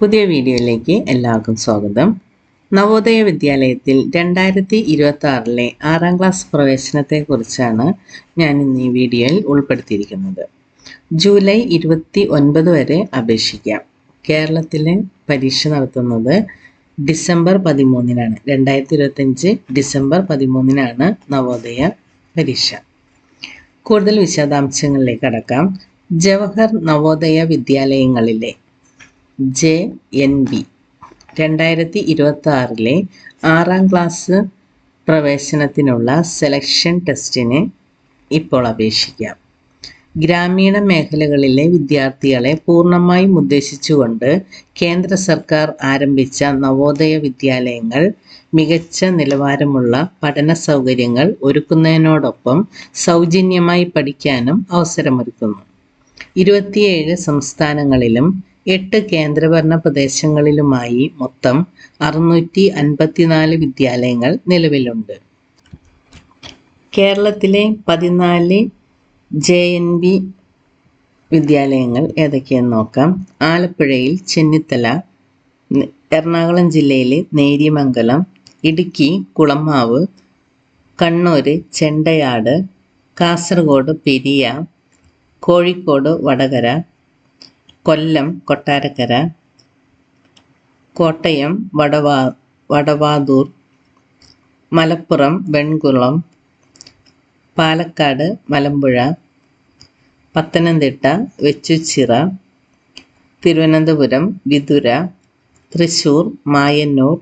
പുതിയ വീഡിയോയിലേക്ക് എല്ലാവർക്കും സ്വാഗതം. നവോദയ വിദ്യാലയത്തിൽ രണ്ടായിരത്തി ഇരുപത്തി ആറിലെ ആറാം ക്ലാസ് പ്രവേശനത്തെക്കുറിച്ചാണ് ഞാൻ ഇന്ന് ഈ വീഡിയോയിൽ ഉൾപ്പെടുത്തിയിരിക്കുന്നത്. ജൂലൈ ഇരുപത്തി ഒൻപത് വരെ അപേക്ഷിക്കാം. കേരളത്തിലെ പരീക്ഷ നടത്തുന്നത് ഡിസംബർ പതിമൂന്നിനാണ്. രണ്ടായിരത്തി ഇരുപത്തഞ്ച് ഡിസംബർ പതിമൂന്നിനാണ് നവോദയ പരീക്ഷ. കൂടുതൽ വിശദാംശങ്ങളിലേക്ക് കടക്കാം. ജവഹർ നവോദയ വിദ്യാലയങ്ങളിലെ ജെ എൻ ബി രണ്ടായിരത്തി ഇരുപത്തി ആറിലെ ആറാം ക്ലാസ് പ്രവേശനത്തിനുള്ള സെലക്ഷൻ ടെസ്റ്റിന് ഇപ്പോൾ അപേക്ഷിക്കാം. ഗ്രാമീണ മേഖലകളിലെ വിദ്യാർത്ഥികളെ പൂർണമായും ഉദ്ദേശിച്ചുകൊണ്ട് കേന്ദ്ര സർക്കാർ ആരംഭിച്ച നവോദയ വിദ്യാലയങ്ങൾ മികച്ച നിലവാരമുള്ള പഠന സൗകര്യങ്ങൾ ഒരുക്കുന്നതിനോടൊപ്പം സൗജന്യമായി പഠിക്കാനും അവസരമൊരുക്കുന്നു. ഇരുപത്തിയേഴ് സംസ്ഥാനങ്ങളിലും എട്ട് കേന്ദ്രഭരണ പ്രദേശങ്ങളിലുമായി മൊത്തം അറുന്നൂറ്റി അൻപത്തിനാല് വിദ്യാലയങ്ങൾ നിലവിലുണ്ട്. കേരളത്തിലെ പതിനാല് ജെ എൻ ബി വിദ്യാലയങ്ങൾ ഏതൊക്കെയെന്ന് നോക്കാം. ആലപ്പുഴയിൽ ചെന്നിത്തല എറണാകുളം ജില്ലയിലെ നേര്യമംഗലം ഇടുക്കി കുളമാവ് കണ്ണൂര് ചെണ്ടയാട് കാസർഗോഡ് പെരിയ കോഴിക്കോട് വടകര കൊല്ലം കൊട്ടാരക്കര കോട്ടയം വടവാ വടവാതൂർ മലപ്പുറം വെൺകുളം പാലക്കാട് മലമ്പുഴ പത്തനംതിട്ട വെച്ചുച്ചിറ തിരുവനന്തപുരം വിതുര തൃശൂർ മായന്നൂർ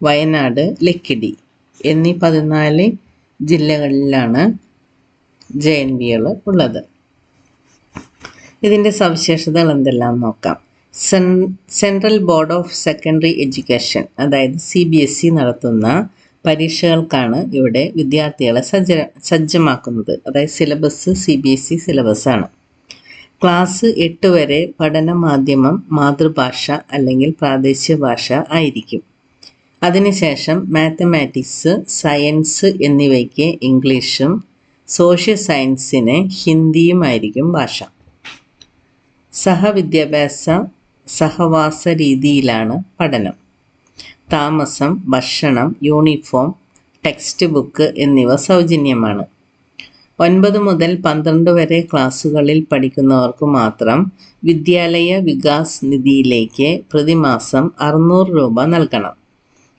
വയനാട് ലക്കിടി എന്നീ പതിനാല് ജില്ലകളിലാണ് ജെ എൻ വികൾ ഉള്ളത്. ഇതിന്റെ സവിശേഷതകൾ എന്തെല്ലാം നോക്കാം. Sen central board of secondary education അതായത് സി ബി എസ് ഇ നടത്തുന്ന പരീക്ഷകൾക്കാണ് ഇവിടെ വിദ്യാർത്ഥികളെ സജ്ജ സജ്ജമാക്കുന്നത്. അതായത് syllabus C B S E സിലബസാണ് class എട്ട് വരെ പഠന മാധ്യമം മാതൃഭാഷ അല്ലെങ്കിൽ പ്രാദേശിക ഭാഷ ആയിരിക്കും. അതിനുശേഷം മാത്തമാറ്റിക്സ് സയൻസ് എന്നിവയ്ക്ക് ഇംഗ്ലീഷും സോഷ്യൽ സയൻസിന് ഹിന്ദിയുമായിരിക്കും ഭാഷ. സഹവിദ്യാഭ്യാസ സഹവാസ രീതിയിലാണ് പഠനം. താമസം ഭക്ഷണം യൂണിഫോം ടെക്സ്റ്റ് ബുക്ക് എന്നിവ സൗജന്യമാണ്. ഒൻപത് മുതൽ പന്ത്രണ്ട് വരെ ക്ലാസ്സുകളിൽ പഠിക്കുന്നവർക്ക് മാത്രം വിദ്യാലയ വികാസ് നിധിയിലേക്ക് പ്രതിമാസം അറുന്നൂറ് രൂപ നൽകണം.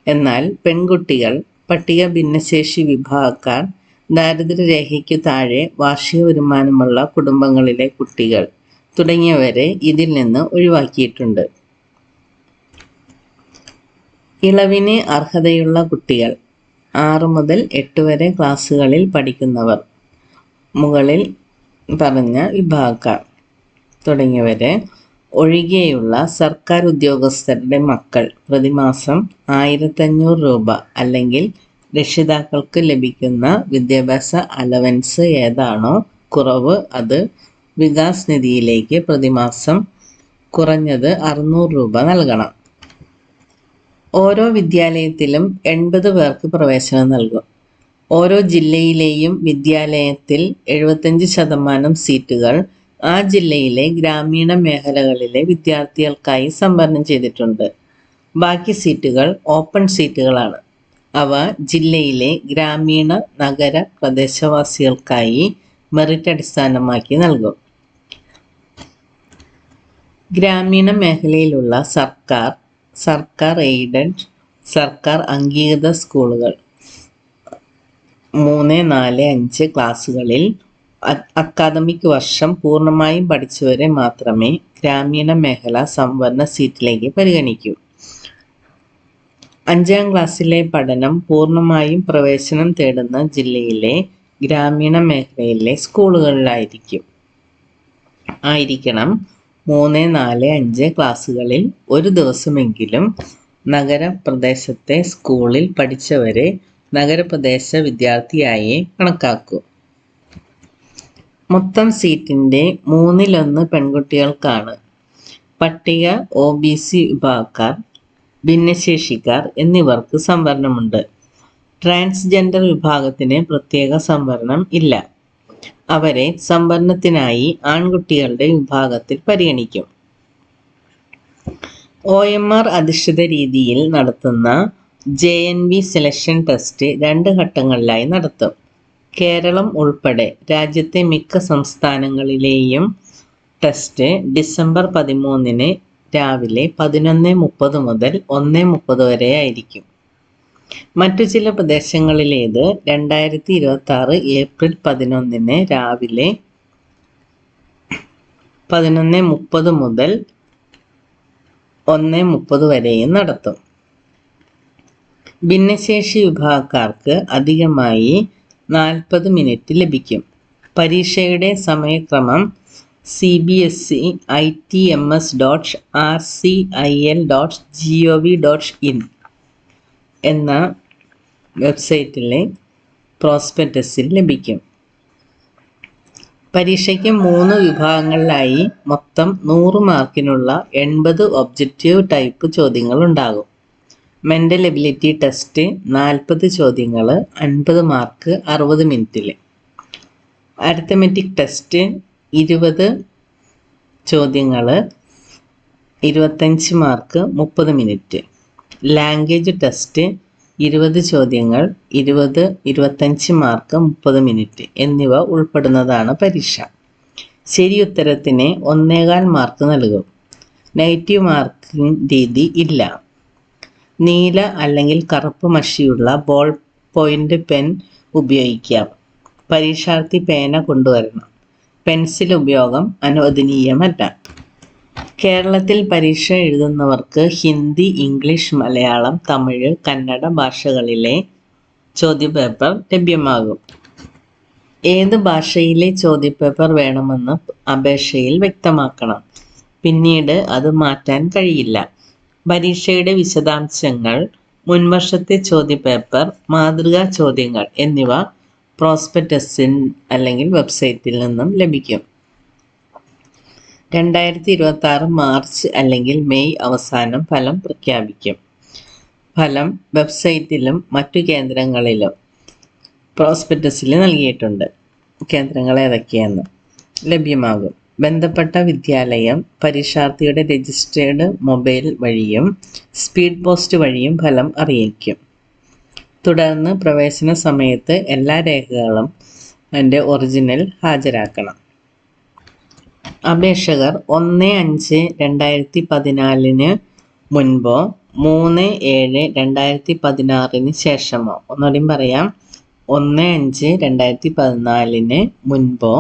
എന്നാൽ പെൺകുട്ടികൾ പട്ടിക ഭിന്നശേഷി വിഭാഗക്കാർ ദാരിദ്ര്യരേഖയ്ക്ക് താഴെ വാർഷിക വരുമാനമുള്ള കുടുംബങ്ങളിലെ കുട്ടികൾ തുടങ്ങിയവരെ ഇതിൽ നിന്ന് ഒഴിവാക്കിയിട്ടുണ്ട്. ഇളവിന് അർഹതയുള്ള കുട്ടികൾ. ആറ് മുതൽ എട്ട് വരെ ക്ലാസ്സുകളിൽ പഠിക്കുന്നവർ. മുകളിൽ പറഞ്ഞ വിഭാഗക്കാർ തുടങ്ങിയവരെ ഒഴികെയുള്ള സർക്കാർ ഉദ്യോഗസ്ഥരുടെ മക്കൾ പ്രതിമാസം ആയിരത്തഞ്ഞൂറ് രൂപ അല്ലെങ്കിൽ രക്ഷിതാക്കൾക്ക് ലഭിക്കുന്ന വിദ്യാഭ്യാസ അലവൻസ് ഏതാണോ കുറവ് അത് വികാസ് നിധിയിലേക്ക് പ്രതിമാസം കുറഞ്ഞത് അറുന്നൂറ് രൂപ നൽകണം. ഓരോ വിദ്യാലയത്തിലും എൺപത് പേർക്ക് പ്രവേശനം നൽകും. ഓരോ ജില്ലയിലെയും വിദ്യാലയത്തിൽ എഴുപത്തഞ്ച് ശതമാനം സീറ്റുകൾ ആ ജില്ലയിലെ ഗ്രാമീണ മേഖലകളിലെ വിദ്യാർത്ഥികൾക്കായി സംവരണം ചെയ്തിട്ടുണ്ട്. ബാക്കി സീറ്റുകൾ ഓപ്പൺ സീറ്റുകളാണ്. അവ ജില്ലയിലെ ഗ്രാമീണ നഗര പ്രദേശവാസികൾക്കായി മെറിറ്റ് അടിസ്ഥാനമാക്കി നൽകും. ഗ്രാമീണ മേഖലയിലുള്ള സർക്കാർ സർക്കാർ എയ്ഡഡ് സർക്കാർ അംഗീകൃത സ്കൂളുകൾ. മൂന്ന് നാല് അഞ്ച് ക്ലാസ്സുകളിൽ അക്കാദമിക് വർഷം പൂർണമായും പഠിച്ചവരെ മാത്രമേ ഗ്രാമീണ മേഖല സംവരണ സീറ്റിലേക്ക് പരിഗണിക്കൂ. അഞ്ചാം ക്ലാസ്സിലെ പഠനം പൂർണമായും പ്രവേശനം തേടുന്ന ജില്ലയിലെ ഗ്രാമീണ മേഖലയിലെ സ്കൂളുകളിലായിരിക്കും. ആയിരിക്കണം മൂന്ന് നാല് അഞ്ച് ക്ലാസ്സുകളിൽ ഒരു ദിവസമെങ്കിലും നഗരപ്രദേശത്തെ സ്കൂളിൽ പഠിച്ചവരെ നഗരപ്രദേശ വിദ്യാർത്ഥിയായി കണക്കാക്കും. മൊത്തം സീറ്റിന്റെ മൂന്നിലൊന്ന് പെൺകുട്ടികൾക്കാണ്. പട്ടിക ഒ ബി സി വിഭാഗക്കാർ ഭിന്നശേഷിക്കാർ എന്നിവർക്ക് സംവരണമുണ്ട്. ട്രാൻസ്ജെൻഡർ വിഭാഗത്തിന് പ്രത്യേക സംവരണം ഇല്ല. അവരെ സംവരണത്തിനായി ആൺകുട്ടികളുടെ വിഭാഗത്തിൽ പരിഗണിക്കും. ഒ എം ആർ അധിഷ്ഠിത രീതിയിൽ നടത്തുന്ന J N V selection test രണ്ട് ഘട്ടങ്ങളിലായി നടത്തും. കേരളം ഉൾപ്പെടെ രാജ്യത്തെ മിക്ക സംസ്ഥാനങ്ങളിലെയും ടെസ്റ്റ് ഡിസംബർ പതിമൂന്നിന് രാവിലെ പതിനൊന്ന് മുപ്പത് മുതൽ ഒന്ന് മുപ്പത് വരെ ആയിരിക്കും. മറ്റു ചില പ്രദേശങ്ങളിലേത് രണ്ടായിരത്തി ഇരുപത്തി ആറ് ഏപ്രിൽ പതിനൊന്നിന് രാവിലെ പതിനൊന്ന് മുപ്പത് മുതൽ ഒന്ന് മുപ്പത് വരെയും നടത്തും. ഭിന്നശേഷി വിഭാഗക്കാർക്ക് അധികമായി നാൽപ്പത് മിനിറ്റ് ലഭിക്കും. പരീക്ഷയുടെ സമയക്രമം C B S E I T M S dot R C I L dot G O V dot in. എന്ന വെബ്സൈറ്റിലെ പ്രോസ്പെക്ടസിൽ ലഭിക്കും. പരീക്ഷയ്ക്ക് മൂന്ന് വിഭാഗങ്ങളിലായി മൊത്തം നൂറ് മാർക്കിനുള്ള എൺപത് ഒബ്ജക്റ്റീവ് ടൈപ്പ് ചോദ്യങ്ങൾ ഉണ്ടാകും. മെന്റൽ എബിലിറ്റി ടെസ്റ്റ് നാൽപ്പത് ചോദ്യങ്ങൾ അൻപത് മാർക്ക് അറുപത് മിനിറ്റിൽ. അരിത്തമെറ്റിക് ടെസ്റ്റ് ഇരുപത് ചോദ്യങ്ങൾ ഇരുപത്തഞ്ച് മാർക്ക് മുപ്പത് മിനിറ്റ്. ലാംഗ്വേജ് ടെസ്റ്റ് ഇരുപത് ചോദ്യങ്ങൾ ഇരുപത് ഇരുപത്തഞ്ച് മാർക്ക് മുപ്പത് മിനിറ്റ് എന്നിവ ഉൾപ്പെടുന്നതാണ് പരീക്ഷ. ശരി ഉത്തരത്തിന് ഒന്നേകാൽ മാർക്ക് നൽകും. നെഗറ്റീവ് മാർക്കിംഗ് രീതി ഇല്ല. നീല അല്ലെങ്കിൽ കറുപ്പ് മഷിയുള്ള ബോൾ പോയിന്റ് പെൻ ഉപയോഗിക്കാം. പരീക്ഷാർത്ഥി പേന കൊണ്ടുവരണം. പെൻസിൽ ഉപയോഗം അനുവദനീയമല്ല. കേരളത്തിൽ പരീക്ഷ എഴുതുന്നവർക്ക് ഹിന്ദി ഇംഗ്ലീഷ് മലയാളം തമിഴ് കന്നഡ ഭാഷകളിലെ ചോദ്യപേപ്പർ ലഭ്യമാകും. ഏത് ഭാഷയിലെ ചോദ്യപേപ്പർ വേണമെന്ന് അപേക്ഷയിൽ വ്യക്തമാക്കണം. പിന്നീട് അത് മാറ്റാൻ കഴിയില്ല. പരീക്ഷയുടെ വിശദാംശങ്ങൾ മുൻവർഷത്തെ ചോദ്യപേപ്പർ മാതൃകാ ചോദ്യങ്ങൾ എന്നിവ പ്രോസ്പെക്ടസിൻ അല്ലെങ്കിൽ വെബ്സൈറ്റിൽ നിന്നും ലഭിക്കും. രണ്ടായിരത്തി ഇരുപത്തി ആറ് മാർച്ച് അല്ലെങ്കിൽ മെയ് അവസാനം ഫലം പ്രഖ്യാപിക്കും. ഫലം വെബ്സൈറ്റിലും മറ്റു കേന്ദ്രങ്ങളിലും പ്രോസ്പെക്ടസിൽ നൽകിയിട്ടുണ്ട്. കേന്ദ്രങ്ങൾ ഏതൊക്കെയെന്ന് ലഭ്യമാകും. ബന്ധപ്പെട്ട വിദ്യാലയം പരീക്ഷാർത്ഥിയുടെ രജിസ്റ്റേർഡ് മൊബൈൽ വഴിയും സ്പീഡ് പോസ്റ്റ് വഴിയും ഫലം അറിയിക്കും. തുടർന്ന് പ്രവേശന സമയത്ത് എല്ലാ രേഖകളും എന്റെ ഒറിജിനൽ ഹാജരാക്കണം. അപേക്ഷകർ ഒന്ന് അഞ്ച് രണ്ടായിരത്തി പതിനാലിന് മുൻപോ മൂന്ന് ഏഴ് രണ്ടായിരത്തി പതിനാറിന് ശേഷമോ? ഒന്നുകൂടിയും പറയാം. ഒന്ന് അഞ്ച് രണ്ടായിരത്തി പതിനാലിന് മുൻപോ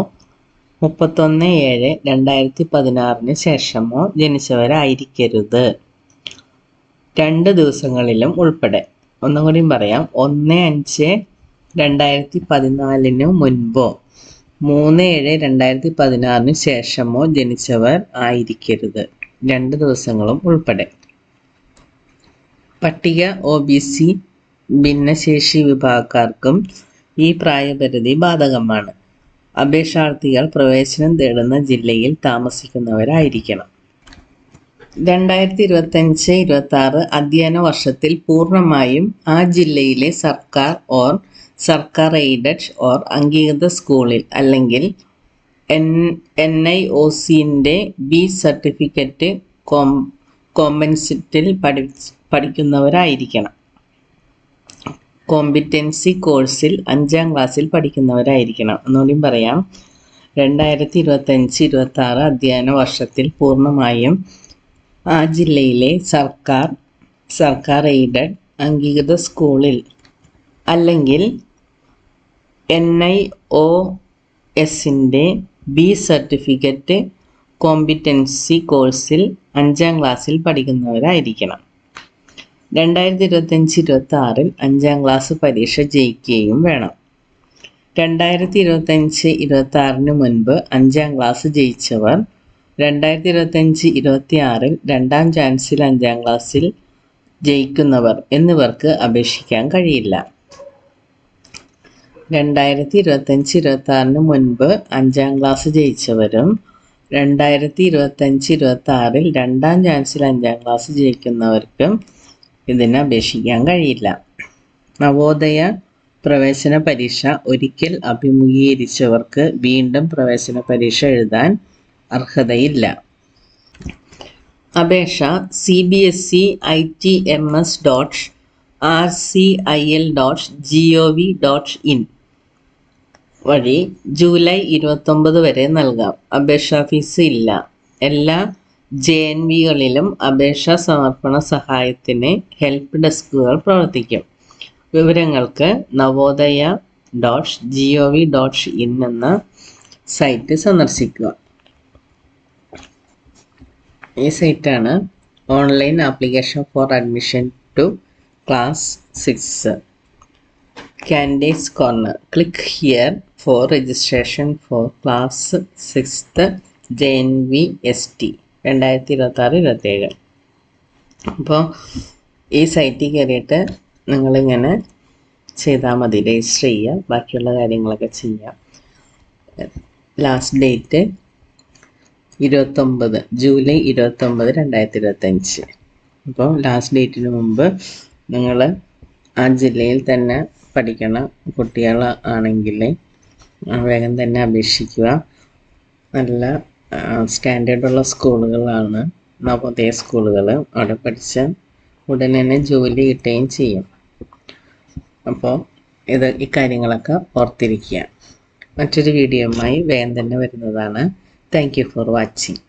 മുപ്പത്തൊന്ന് ഏഴ് രണ്ടായിരത്തി പതിനാറിന് ശേഷമോ ജനിച്ചവരായിരിക്കരുത്. രണ്ട് ദിവസങ്ങളിലും ഉൾപ്പെടെ. ഒന്നും കൂടിയും പറയാം. ഒന്ന് അഞ്ച് രണ്ടായിരത്തി പതിനാലിന് മുൻപോ മൂന്ന് ഏഴ് രണ്ടായിരത്തി പതിനാറിന് ശേഷമോ ജനിച്ചവർ ആയിരിക്കരുത്. രണ്ട് ദിവസങ്ങളും ഉൾപ്പെടെ. പട്ടിക ഒ ബി സി ഭിന്നശേഷി വിഭാഗക്കാർക്കും ഈ പ്രായപരിധി ബാധകമാണ്. അപേക്ഷാർത്ഥികൾ പ്രവേശനം തേടുന്ന ജില്ലയിൽ താമസിക്കുന്നവരായിരിക്കണം. രണ്ടായിരത്തി ഇരുപത്തഞ്ച് ഇരുപത്തി ആറ് അധ്യയന വർഷത്തിൽ പൂർണമായും ആ ജില്ലയിലെ സർക്കാർ ഓർ സർക്കാർ എയ്ഡഡ് ഓർ അംഗീകൃത സ്കൂളിൽ അല്ലെങ്കിൽ എൻ എൻ ഐ ഒ സിന്റെ ബി സർട്ടിഫിക്കറ്റ് കോം കോമ്പൻസിറ്റിൽ പഠി പഠിക്കുന്നവരായിരിക്കണം. കോമ്പിറ്റൻസി കോഴ്സിൽ അഞ്ചാം ക്ലാസ്സിൽ പഠിക്കുന്നവരായിരിക്കണം. എന്നുകൂടിയും പറയാം. രണ്ടായിരത്തി ഇരുപത്തഞ്ച് ഇരുപത്തി ആറ് അധ്യയന വർഷത്തിൽ പൂർണമായും ആ ജില്ലയിലെ സർക്കാർ സർക്കാർ എയ്ഡഡ് അംഗീകൃത സ്കൂളിൽ അല്ലെങ്കിൽ എൻ ഐ ഒ എസിന്റെ ബി സർട്ടിഫിക്കറ്റ് കോമ്പിറ്റൻസി കോഴ്സിൽ അഞ്ചാം ക്ലാസ്സിൽ പഠിക്കുന്നവരായിരിക്കണം. രണ്ടായിരത്തി ഇരുപത്തഞ്ച് ഇരുപത്തി ആറിൽ അഞ്ചാം ക്ലാസ് പരീക്ഷ ജയിക്കുകയും വേണം. രണ്ടായിരത്തി ഇരുപത്തഞ്ച് ഇരുപത്തി ആറിന് മുൻപ് അഞ്ചാം ക്ലാസ് ജയിച്ചവർ രണ്ടായിരത്തി ഇരുപത്തഞ്ച് ഇരുപത്തി ആറിൽ രണ്ടാം ചാൻസിൽ അഞ്ചാം ക്ലാസ്സിൽ ജയിക്കുന്നവർ എന്നിവർക്ക് അപേക്ഷിക്കാൻ കഴിയില്ല. രണ്ടായിരത്തി ഇരുപത്തഞ്ച് ഇരുപത്തി ആറിന് മുൻപ് അഞ്ചാം ക്ലാസ് ജയിച്ചവരും രണ്ടായിരത്തി ഇരുപത്തഞ്ച് ഇരുപത്തി ആറിൽ രണ്ടാം ചാൻസിൽ അഞ്ചാം ക്ലാസ് ജയിക്കുന്നവർക്കും ഇതിന് അപേക്ഷിക്കാൻ കഴിയില്ല. നവോദയ പ്രവേശന പരീക്ഷ ഒരിക്കൽ അഭിമുഖീകരിച്ചവർക്ക് വീണ്ടും പ്രവേശന പരീക്ഷ എഴുതാൻ അർഹതയില്ല. അപേക്ഷ C B S E I T M S dot R C I L dot G O V dot in. വഴി ജൂലൈ ഇരുപത്തൊമ്പത് വരെ നൽകാം. അപേക്ഷാ ഫീസ് ഇല്ല. എല്ലാ ജെ എൻ വികളിലും അപേക്ഷാ സമർപ്പണ സഹായത്തിന് ഹെൽപ്പ് ഡെസ്കുകൾ പ്രവർത്തിക്കും. വിവരങ്ങൾക്ക് Navodaya dot G O V dot in എന്ന സൈറ്റ് സന്ദർശിക്കുക. ഈ സൈറ്റാണ് online application for admission to class six. Candidates corner click here for registration for class sixth J N V S T രണ്ടായിരത്തി ഇരുപത്താറ് ഇരുപത്തേഴ്. അപ്പോൾ ഈ സൈറ്റിൽ കയറിയിട്ട് നിങ്ങളിങ്ങനെ ചെയ്താൽ മതി. രജിസ്റ്റർ ചെയ്യുക. ബാക്കിയുള്ള കാര്യങ്ങളൊക്കെ ചെയ്യാം. ലാസ്റ്റ് ഡേറ്റ് ഇരുപത്തൊമ്പത് ജൂലൈ ഇരുപത്തൊമ്പത് രണ്ടായിരത്തി ഇരുപത്തഞ്ച് അപ്പോൾ ലാസ്റ്റ് ഡേറ്റിന് മുമ്പ് നിങ്ങൾ ആ ജില്ലയിൽ തന്നെ പഠിക്കണ കുട്ടികൾ ആണെങ്കിൽ വേഗം തന്നെ അപേക്ഷിക്കുക. നല്ല സ്റ്റാൻഡേർഡ് ഉള്ള സ്കൂളുകളാണ് നവോദയ സ്കൂളുകൾ അവിടെ പഠിച്ച ഉടനെ തന്നെ ജോലി കിട്ടുകയും ചെയ്യും. അപ്പോൾ ഇത് ഇക്കാര്യങ്ങളൊക്കെ കാര്യങ്ങളൊക്കെ ഓർത്തിരിക്കുക. മറ്റൊരു വീഡിയോയുമായി വേഗം തന്നെ വരുന്നതാണ്. Thank you for watching